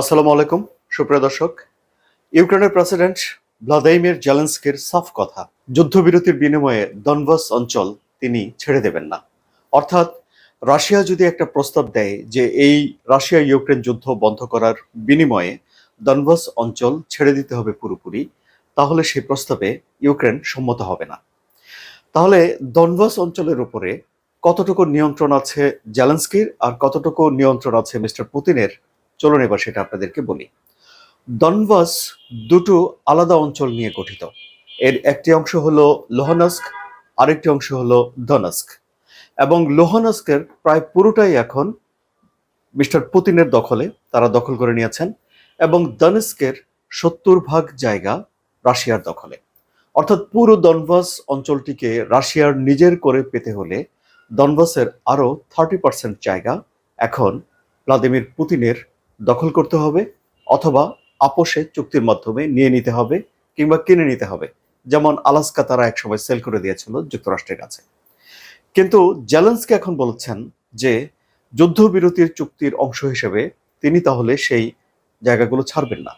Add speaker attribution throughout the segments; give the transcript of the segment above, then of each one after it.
Speaker 1: আসসালামু আলাইকুম, সুপ্রিয় দর্শক। ইউক্রেনের প্রেসিডেন্ট ভ্লাদিমির জেলেন্সকির সাফ কথা। যুদ্ধবিরতির বিনিময়ে দনবাস অঞ্চল তিনি ছেড়ে দেবেন না। অর্থাৎ, রাশিয়া যদি একটা প্রস্তাব দেয় যে এই রাশিয়া ইউক্রেন যুদ্ধ বন্ধ করার বিনিময়ে দনবাস অঞ্চল ছেড়ে দিতে হবে পুরোপুরি, তাহলে সেই প্রস্তাবে ইউক্রেন সম্মত হবে না। তাহলে দনবাস অঞ্চলের উপরে কতটুকু নিয়ন্ত্রণ আছে জেলেন্সকির আর কতটুকু নিয়ন্ত্রণ আছে মিস্টার পুতিনের চলুন এবার সেটা আপনাদেরকে বলি। দনবাস দুটো আলাদা অঞ্চল নিয়ে গঠিত। এর একটি অংশ হলো লোহানস্ক আরেকটি অংশ হলো দনস্ক এবং লোহানস্কের প্রায় পুরোটাই এখন মিস্টার পুতিনের দখলে তারা দখল করে নিয়েছেন এবং দনস্কের সত্তর ভাগ জায়গা রাশিয়ার দখলে। অর্থাৎ পুরো দনবাস অঞ্চলটিকে রাশিয়ার নিজের করে পেতে হলে দনবাসের আরও থার্টি পার্সেন্ট জায়গা এখন ভ্লাদিমির পুতিনের দখল করতে হবে অথবা আপোষে চুক্তির মাধ্যমে নিয়ে নিতে হবে কিংবা কিনে নিতে হবে। যেমন আলাস্কা তারা একসময় সেল করে দিয়েছিল যুক্তরাষ্ট্রের কাছে। কিন্তু জেলেন্সকে এখন বলছেন যে যুদ্ধবিরতির চুক্তির অংশ হিসেবে তিনি তাহলে সেই জায়গাগুলো ছাড়বেন না।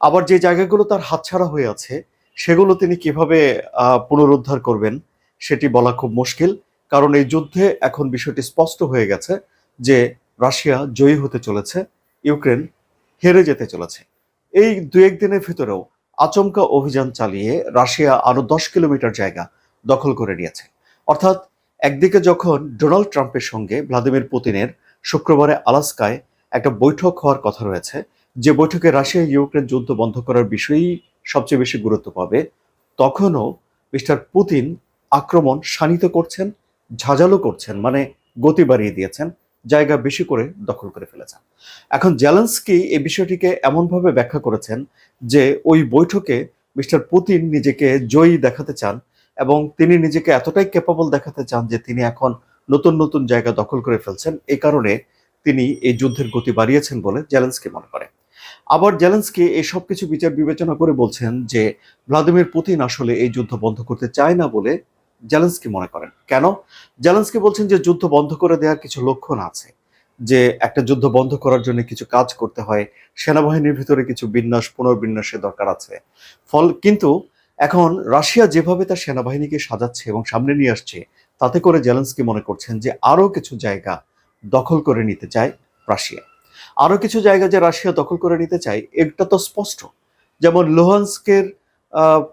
Speaker 1: আবার যে জায়গাগুলো তার হাতছাড়া হয়ে আছে, সেগুলো তিনি কীভাবে পুনরুদ্ধার করবেন সেটি বলা খুব মুশকিল। কারণ এই যুদ্ধে এখন বিষয়টি স্পষ্ট হয়ে গেছে যে রাশিয়া জয়ী হতে চলেছে। ইউক্রেন হেরে যেতে চলেছে। এই দু একদিনের ভেতরেও আচমকা অভিযান চালিয়ে রাশিয়া আরও দশ কিলোমিটার জায়গা দখল করে নিয়েছে। অর্থাৎ একদিকে যখন ডোনাল্ড ট্রাম্পের সঙ্গে ভ্লাদিমির পুতিনের শুক্রবারে আলাস্কায় একটা বৈঠক হওয়ার কথা রয়েছে, যে বৈঠকে রাশিয়া ইউক্রেন যুদ্ধ বন্ধ করার বিষয়েই সবচেয়ে বেশি গুরুত্ব পাবে, তখনও মিস্টার পুতিন আক্রমণ শানিত করছেন, ঝাঁঝালো করছেন মানে গতি বাড়িয়ে দিয়েছেন। জায়গা বেশি করে দখল করে ফেলেছেন। এখন জেলেন্সকি এই বিষয়টিকে এমনভাবে ব্যাখ্যা করেছেন যে ওই বৈঠকে মিস্টার পুতিন নিজেকে জয়ী দেখাতে চান এবং তিনি নিজেকে এতটাই ক্যাপাবল দেখাতে চান যে তিনি এখন নতুন নতুন জায়গা দখল করে ফেলছেন। এই কারণে তিনি এই যুদ্ধের গতি বাড়িয়েছেন বলে জেলেন্সকি মনে করে। আবার জেলেন্সকি এই সব কিছু বিচার বিবেচনা করে বলছেন যে ভ্লাদিমির পুতিন আসলে এই যুদ্ধ বন্ধ করতে চায় না বলে জেলেন্সকি মনে করেন। কেন? জেলেন্সকি বলছেন যে যুদ্ধ বন্ধ করে দেওয়ার কিছু লক্ষণ আছে। যে একটা যুদ্ধ বন্ধ করার জন্য কিছু কাজ করতে হয়, সেনাবাহিনীর ভিতরে কিছু বিন্যাস, পুনর্বিন্যাসের দরকার আছে। ফল কিন্তু এখন রাশিয়া যেভাবে তার সেনাবাহিনীকে সাজাচ্ছে এবং সামনে নিয়ে আসছে, তাতে করে জেলেন্সকি মনে করছেন যে আরও কিছু জায়গা দখল করে নিতে চায় রাশিয়া। আরও কিছু জায়গা যে রাশিয়া দখল করে নিতে চায়, এটা তো স্পষ্ট। যেমন লোহান্সকের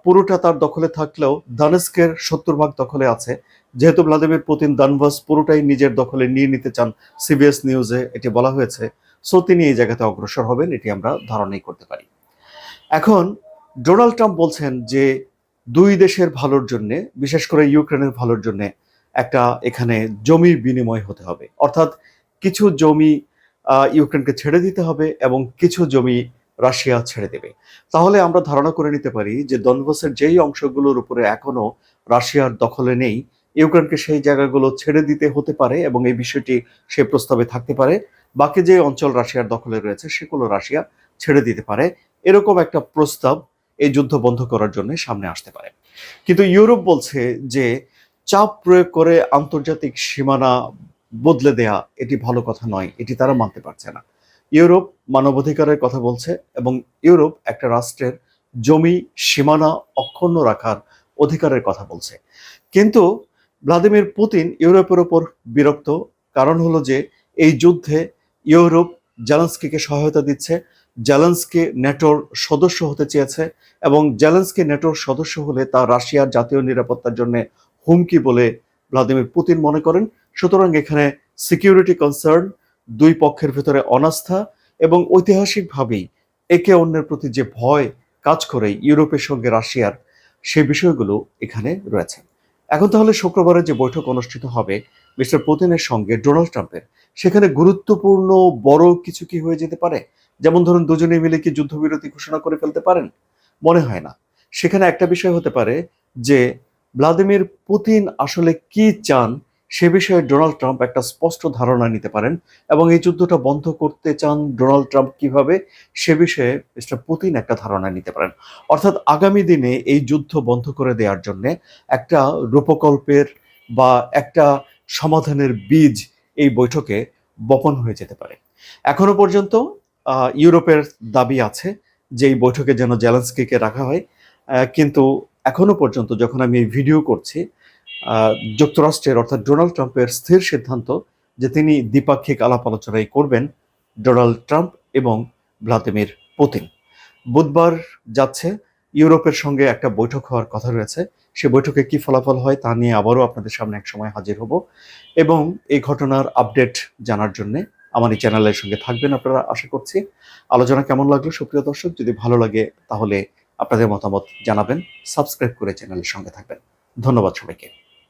Speaker 1: পুরোটা তার দখলে থাকলেও দানেস্কের সত্তর ভাগ দখলে আছে। যেহেতু ভ্লাদিমির পুতিন দানভাস পুরোটাই নিজের দখলে নিয়ে নিতে চান সিবিএস নিউজে, এটি বলা হয়েছে। সো তিনি এই জায়গাতে অগ্রসর হবেন, এটি আমরা ধারণাই করতে পারি। এখন, ডোনাল্ড ট্রাম্প বলছেন যে দুই দেশের ভালোর জন্য, বিশেষ করে ইউক্রেনের ভালোর জন্য, একটা এখানে জমির বিনিময় হতে হবে। অর্থাৎ কিছু জমি ইউক্রেনকে ছেড়ে দিতে হবে এবং কিছু জমি রাশিয়া ছেড়ে দেবে। তাহলে আমরা ধারণা করে নিতে পারি যে দনবাসের যেই অংশগুলোর উপরে এখনও রাশিয়ার দখলে নেই, ইউক্রেনকে সেই জায়গাগুলো ছেড়ে দিতে হতে পারে এবং এই বিষয়টি সে প্রস্তাবে থাকতে পারে। বাকি যে অঞ্চল রাশিয়ার দখলে রয়েছে সেগুলো রাশিয়া ছেড়ে দিতে পারে। এরকম একটা প্রস্তাব এই যুদ্ধ বন্ধ করার জন্য সামনে আসতে পারে। কিন্তু ইউরোপ বলছে যে চাপ প্রয়োগ করে আন্তর্জাতিক সীমানা বদলে দেয়া এটি ভালো কথা নয়, এটি তারা মানতে পারছে না। ইউরোপ মানবাধিকারের কথা বলছে এবং ইউরোপ একটা রাষ্ট্রের জমি সীমানা অক্ষুণ্ণ রাখার অধিকারের কথা বলছে। কিন্তু ভ্লাদিমির পুতিন ইউরোপের ওপর বিরক্ত, কারণ হলো যে এই যুদ্ধে ইউরোপ জেলেন্সকিকে সহায়তা দিচ্ছে, জেলেন্সকি নেটোর সদস্য হতে চেয়েছে এবং জেলেন্সকি নেটোর সদস্য হলে তা রাশিয়ার জাতীয় নিরাপত্তার জন্য হুমকি বলে ভ্লাদিমির পুতিন মনে করেন। সুতরাং এখানে সিকিউরিটি কনসার্ন দুই পক্ষের ভিতরে অনাস্থা এবং ঐতিহাসিকভাবেই একে অন্যের প্রতি যে ভয় কাজ করে ইউরোপের সঙ্গে রাশিয়ার, সে বিষয়গুলো এখানে রয়েছে। এখন তাহলে শুক্রবারে যে বৈঠক অনুষ্ঠিত হবে মিস্টার পুতিনের সঙ্গে ডোনাল্ড ট্রাম্পের, সেখানে গুরুত্বপূর্ণ বড় কিছু কি হয়ে যেতে পারে? যেমন ধরুন দুজনে মিলে কি যুদ্ধবিরতি ঘোষণা করে ফেলতে পারেন? মনে হয় না। সেখানে একটা বিষয় হতে পারে যে, ভ্লাদিমির পুতিন আসলে কি চান সে বিষয়ে ডোনাল্ড ট্রাম্প একটা স্পষ্ট ধারণা নিতে পারেন এবং এই যুদ্ধটা বন্ধ করতে চান ডোনাল্ড ট্রাম্প কীভাবে, সে বিষয়ে মিস্টার পুতিন একটা ধারণা নিতে পারেন। অর্থাৎ আগামী দিনে এই যুদ্ধ বন্ধ করে দেওয়ার জন্য একটা রূপকল্পের বা একটা সমাধানের বীজ এই বৈঠকে বপন হয়ে যেতে পারে। এখনও পর্যন্ত ইউরোপের দাবি আছে যে এই বৈঠকে যেন জেলেন্সকিকে রাখা হয়। কিন্তু এখনও পর্যন্ত যখন আমি এই ভিডিও করছি যুক্তরাষ্ট্রের অর্থাৎ ডোনাল্ড ট্রাম্পের স্থির সিদ্ধান্ত যে তিনি দ্বিপাক্ষিক আলাপ আলোচনায় করবেন ডোনাল্ড ট্রাম্প এবং ভ্লাদিমির পুতিন। বুধবার যাচ্ছে ইউরোপের সঙ্গে একটা বৈঠক হওয়ার কথা রয়েছে। সে বৈঠকে কি ফলাফল হয় তা নিয়ে আবারও আপনাদের সামনে এক সময় হাজির হব এবং এই ঘটনার আপডেট জানার জন্য আমার এই চ্যানেলের সঙ্গে থাকবেন আপনারা, আশা করছি। আলোচনা কেমন লাগল সুপ্রিয় দর্শক? যদি ভালো লাগে তাহলে আপনাদের মতামত জানাবেন, সাবস্ক্রাইব করে চ্যানেলের সঙ্গে থাকবেন। ধন্যবাদ সবাইকে।